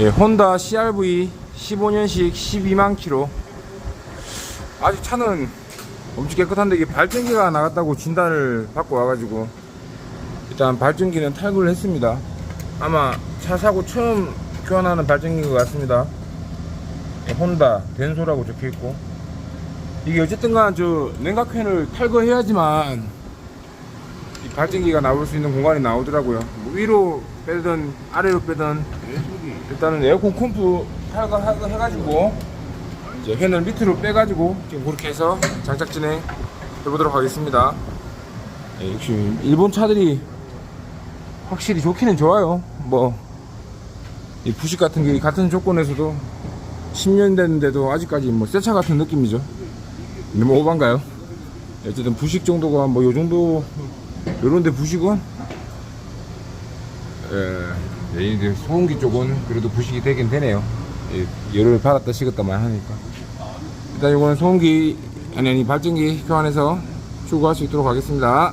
예, 혼다 CRV 15년식 12만 킬로. 아직 차는 엄청 깨끗한데 이게 발전기가 나갔다고 진단을 받고 와가지고 일단 발전기는 탈거를 했습니다. 아마 차 사고 처음 교환하는 발전기인 것 같습니다. 예, 혼다 덴소라고 적혀 있고 이게 어쨌든 간 저 냉각팬을 탈거해야지만 이 발전기가 나올 수 있는 공간이 나오더라고요. 뭐 위로 빼든 아래로 빼든 일단은 에어컨 컴프 탈거 해가지고 이제 팬을 밑으로 빼가지고 지금 그렇게 해서 장착 진행 해보도록 하겠습니다. 예, 역시 일본 차들이 확실히 좋기는 좋아요. 뭐 이 부식 같은 게 같은 조건에서도 10년 됐는데도 아직까지 뭐 새 차 같은 느낌이죠. 너무 오반가요? 어쨌든 부식 정도가 뭐 요 정도 요런데 부식은 예, 이제 소음기 쪽은 그래도 부식이 되긴 되네요. 예, 열을 받았다 식었다만 하니까. 일단 이거는 소음기 아니 아니 발전기 교환해서 출고할 수 있도록 하겠습니다.